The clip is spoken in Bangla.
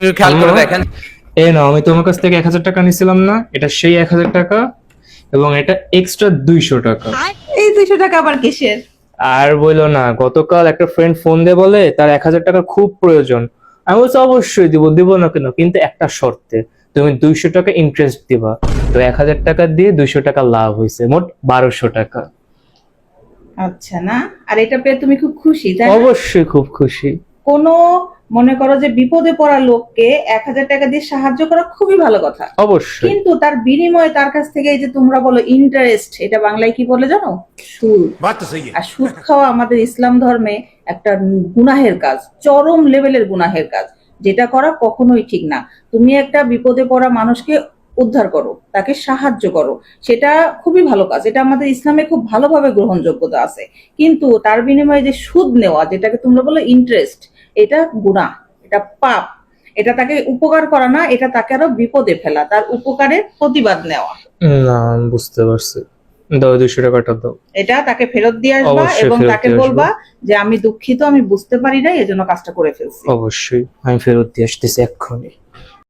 একটু খেয়াল করে দেখেন। এই নাও আমি তোমার কাছ থেকে এক হাজার টাকা নিছিলাম না এটা সেই এক হাজার টাকা এবং এটা এক্সট্রা দুইশো টাকা। এই দুইশো টাকা আবার কিসের? আর বলল না গতকাল একটা ফ্রেন্ড ফোন দিয়ে বলে তার এক হাজার টাকা খুব প্রয়োজন। আমি বলছি অবশ্যই দিব দিব না কেন? কিন্তু একটা শর্তে তুমি দুইশো টাকা ইন্টারেস্ট দিবা। তো এক হাজার টাকা দিয়ে দুইশো টাকা লাভ হয়েছে মোট বারোশো টাকা। আচ্ছা না আর এটা পেয়ে তুমি খুব খুশি তাই অবশ্যই খুব খুশি। কোনো মনে করো যে বিপদে পড়া লোককে এক হাজার টাকা দিয়ে সাহায্য করা খুবই ভালো কথা। অবশ্যই। কিন্তু তার বিনিময়ে তার কাছ থেকে এই যে তোমরা বলো ইন্টারেস্ট এটা বাংলায় কি বলে জানো? সুদ। আর সুদ খাওয়া আমাদের ইসলাম ধর্মে একটা গুনাহের কাজ চরম লেভেলের গুনাহের কাজ। যেটা করা কখনোই ঠিক না। তুমি একটা বিপদে পড়া মানুষকে উদ্ধার করো তাকে সাহায্য করো। সেটা খুবই ভালো কাজ। এটা আমাদের ইসলামে খুব ভালোভাবে গ্রহণযোগ্যতা আছে। কিন্তু তার বিনিময়ে যে সুদ নেওয়া যেটাকে তোমরা বলো ইন্টারেস্ট এটা গুণা এটা পাপ। এটা তাকে উপকার করা না এটা তাকে আরও বিপদে ফেলা তার উপকারের প্রতিবাদ নেওয়া। না বুঝতে পারছি। দাও দুইশো টাকাটা দাও। এটা তাকে ফেরত দিয়ে আসবা এবং তাকে বলবা যে আমি দুঃখিত আমি বুঝতে পারি না এজন্য কাজটা করে ফেলছি। অবশ্যই আমি ফেরত দিয়ে আসতেছি এক্ষুনি।